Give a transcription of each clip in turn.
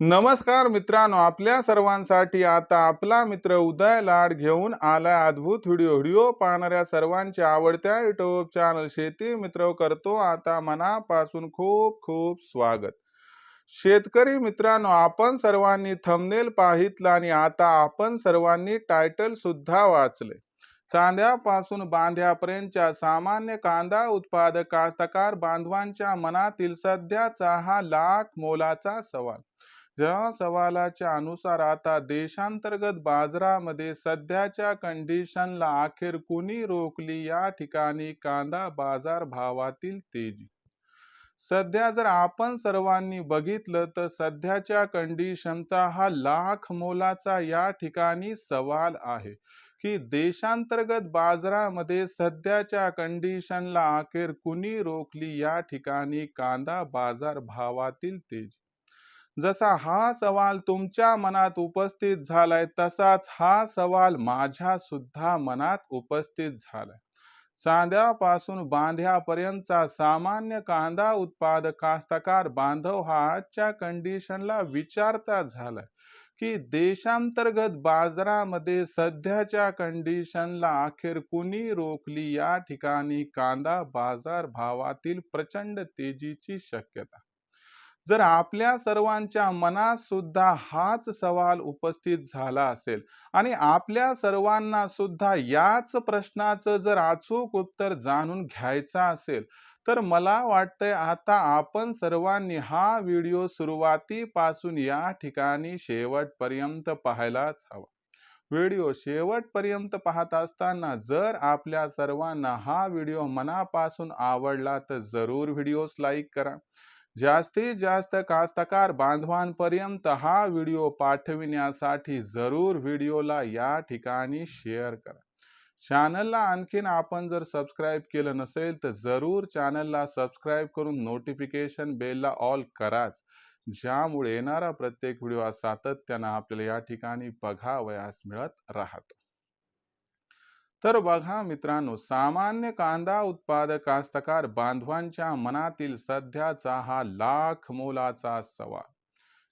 नमस्कार मित्रांनो आपल्या सर्वांसाठी आता आपला मित्र उदय लाड घेऊन आलाय अद्भुत व्हिडिओ. व्हिडिओ पाहणाऱ्या सर्वांच्या आवडत्या युट्यूब चॅनल शेती मित्र करतो. आता मनापासून खूप खूप स्वागत. शेतकरी मित्रांनो आपण सर्वांनी थंबनेल पाहितला आणि आता आपण सर्वांनी टायटल सुद्धा वाचले चांद्यापासून बांध्यापर्यंतच्या सामान्य कांदा उत्पादक कास्तकार बांधवांच्या मनातील सध्याचा हा लाख मोलाचा सवाल. या सवालाच्या अनुसार आता देशांतर्गत बाजारामध्ये सध्याच्या कंडिशनला अखेर कुणी रोखली या ठिकाणी कांदा बाजार भावातील तेजी? सध्या जर आपण सर्वांनी बघितलं तर सध्याच्या कंडिशनचा हा लाख मोलाचा या ठिकाणी सवाल आहे की देशांतर्गत बाजारामध्ये सध्याच्या कंडिशनला अखेर कुणी रोखली या ठिकाणी कांदा बाजार भावातील तेजी? जसा हा सवाल तुमच्या मनात उपस्थित झालाय तसाच हा सवाल माझ्या सुद्धा मनात उपस्थित झालाय. चांद्यापासून बांध्यापर्यंतचा सामान्य कांदा उत्पादक कास्तकार बांधव हा आजच्या कंडिशनला विचारता झालाय की देशांतर्गत बाजारामध्ये सध्याच्या कंडिशनला अखेर कुणी रोखली या ठिकाणी कांदा बाजार भावातील प्रचंड तेजीची शक्यता? जर आपल्या सर्वांच्या मनात सुद्धा हाच सवाल उपस्थित झाला असेल आणि आपल्या सर्वांना सुद्धा याच प्रश्नाचं जर अचूक उत्तर जाणून घ्यायचं असेल तर मला वाटतंय आता आपण सर्वांनी हा व्हिडिओ सुरुवातीपासून या ठिकाणी शेवटपर्यंत पाहायलाच हवा. व्हिडिओ शेवटपर्यंत पाहत असताना जर आपल्या सर्वांना हा व्हिडिओ मनापासून आवडला तर जरूर व्हिडिओस लाईक करा. जास्तीत जास्त कास्तकार बांधवांपर्यंत हा व्हिडिओ पाठविण्यासाठी जरूर व्हिडिओला या ठिकाणी शेअर करा. चॅनलला आणखीन आपण जर सबस्क्राईब केलं नसेल तर जरूर चॅनलला सबस्क्राईब करून नोटिफिकेशन बेलला ऑल कराच. ज्यामुळे येणारा प्रत्येक व्हिडिओ सातत्यानं आपल्याला या ठिकाणी बघावयास मिळत राहतो. तर बघा मित्रांनो सामान्य कांदा उत्पादक कास्तकार बांधवांच्या मनातील सध्याचा हा लाख मोलाचा सवाल.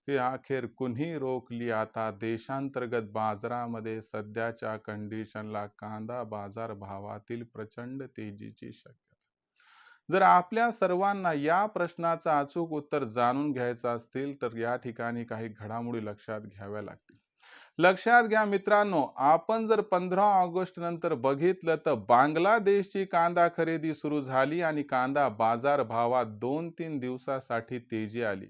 की अखेर कुणी रोखली आता देशांतर्गत बाजारामध्ये सध्याच्या कंडिशनला कांदा बाजार भावातील प्रचंड तेजीची शक्यता. जर आपल्या सर्वांना या प्रश्नाचं अचूक उत्तर जाणून घ्यायचं असतील तर या ठिकाणी काही घडामोडी लक्षात घ्याव्या लागतील. लक्षात घ्या मित्रांनो आपण जर पंधरा ऑगस्ट नंतर बघितलं तर बांगलादेशची कांदा खरेदी सुरू झाली आणि कांदा बाजार भावात दोन तीन दिवसासाठी तेजी आली.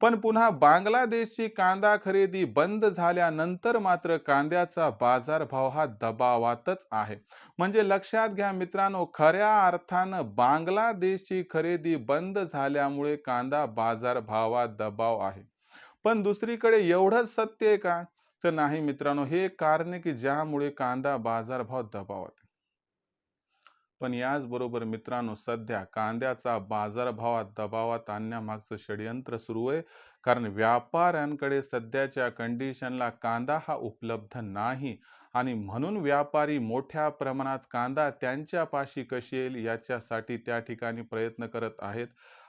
पण पुन्हा बांगलादेशची कांदा खरेदी बंद झाल्यानंतर मात्र कांद्याचा बाजारभाव हा दबावातच आहे. म्हणजे लक्षात घ्या मित्रांनो खऱ्या अर्थानं बांगलादेशची खरेदी बंद झाल्यामुळे कांदा बाजारभावात दबाव आहे. पण दुसरीकडे एवढंच सत्य आहे का? तर नाही मित्रांनो हे एक कारण आहे की ज्यामुळे कांदा बाजारभाव दबावत पण याचबरोबर मित्रांनो सध्या कांद्याचा बाजारभावात दबावात आणण्यामागचं षडयंत्र सुरू आहे. कारण व्यापाऱ्यांकडे सध्याच्या कंडिशनला कांदा हा उपलब्ध नाही आणि म्हणून व्यापारी मोठ्या प्रमाणात कांदा त्यांच्यापाशी कशी येईल याच्यासाठी त्या ठिकाणी प्रयत्न करत आहेत.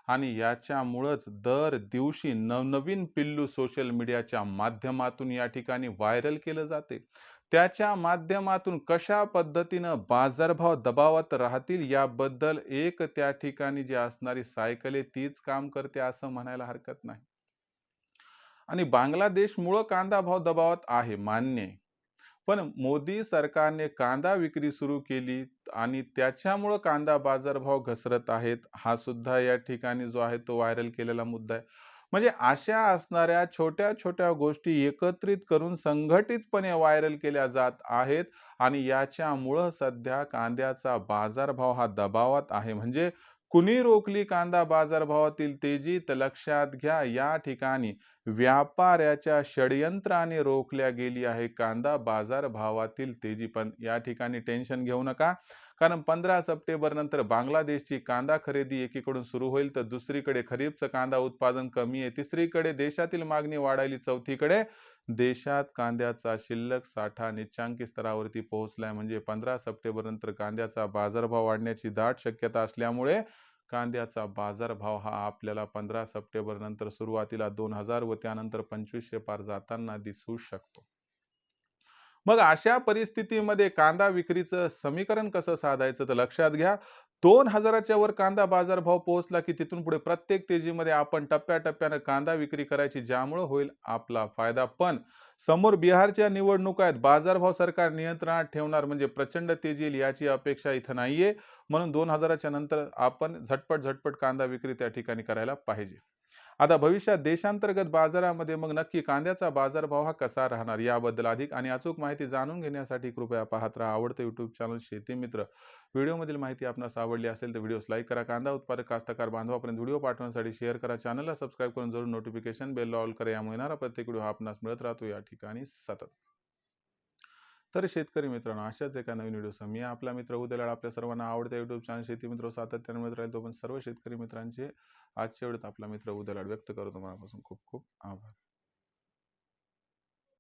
आणि याच्यामुळंच दर दिवशी नवनवीन पिल्लू सोशल मीडियाच्या माध्यमातून या ठिकाणी व्हायरल केलं जाते. त्याच्या माध्यमातून कशा पद्धतीनं बाजारभाव दबावत राहतील याबद्दल एक त्या ठिकाणी जी असणारी सायकल आहे तीच काम करते असं म्हणायला हरकत नाही. आणि बांगलादेशमुळं कांदा भाव दबावात आहे मान्य पण मोदी सरकारने कांदा विक्री सुरू केली आणि त्याच्यामुळं कांदा बाजारभाव घसरत आहेत हा सुद्धा या ठिकाणी जो आहे तो व्हायरल केलेला मुद्दा आहे. म्हणजे अशा असणाऱ्या छोट्या छोट्या गोष्टी एकत्रित करून संघटितपणे व्हायरल केल्या जात आहेत आणि याच्यामुळं सध्या कांद्याचा बाजारभाव हा दबावात आहे. म्हणजे कुणी रोखली कांदा बाजारभावातील तेजी तर लक्षात घ्या या ठिकाणी व्यापाऱ्याच्या षडयंत्राने रोखल्या गेली आहे कांदा बाजार भावातील तेजी. पण या ठिकाणी टेन्शन घेऊ नका. कारण पंधरा सप्टेंबर नंतर बांगलादेशची कांदा खरेदी एकीकडून सुरू होईल तर दुसरीकडे खरीपचं कांदा उत्पादन कमी आहे. तिसरीकडे देशातील मागणी वाढायली. चौथीकडे देशात कांद्याचा शिल्लक साठा निच्चांकी स्तरावरती पोहोचलाय. म्हणजे पंधरा सप्टेंबर नंतर कांद्याचा बाजारभाव वाढण्याची दाट शक्यता असल्यामुळे कांद्याचा बाजारभाव हा आपल्याला पंधरा सप्टेंबर नंतर सुरुवातीला दोन हजार व त्यानंतर पंचवीसशे पार जाताना दिसू शकतो. मग अशा परिस्थितीमध्ये कांदा विक्रीचं समीकरण कसं साधायचं तर लक्षात घ्या. दोन हजाराच्या वर कांदा बाजारभाव पोहोचला की तिथून पुढे प्रत्येक तेजीमध्ये आपण टप्प्याटप्प्यानं कांदा विक्री करायची ज्यामुळं होईल आपला फायदा. पण समोर बिहारच्या निवडणुका आहेत. बाजारभाव सरकार नियंत्रणात ठेवणार म्हणजे प्रचंड तेजी येईल याची अपेक्षा इथं नाहीये. म्हणून दोन हजाराच्या नंतर आपण झटपट झटपट कांदा विक्री त्या ठिकाणी करायला पाहिजे. आता भविष्यात देशांतर्गत बाजारामध्ये मग नक्की कांद्याचा बाजारभाव हा कसा राहणार याबद्दल अधिक आणि अचूक माहिती जाणून घेण्यासाठी कृपया पाहत राहा आवडतं युट्यूब चॅनल शेती मित्र. व्हिडिओमधील माहिती आपणास आवडली असेल तर व्हिडिओस लाईक करा कांदा उत्पादक कास्तकार बांधवापर्यंत व्हिडिओ पाठवण्यासाठी शेअर करा. चॅनलला सबस्क्राईब करून जरूर नोटिफिकेशन बेल ऑल करा. यामुळे येणारा प्रत्येक व्हिडिओ हा आपणास मिळत राहतो. या ठिकाणी सतत. तर शेतकरी मित्रांनो अशाच एका नवीन व्हिडिओसह मी आपला मित्र उद्याला आपल्या सर्वांना आवडत्या युट्यूब चॅनल शेती मित्र सातत्याने मित्र आहे तो पण सर्व शेतकरी मित्रांचे आजच्या वेळेत आपला मित्र उद्याला व्यक्त करतो. मनापासून खूप खूप आभार.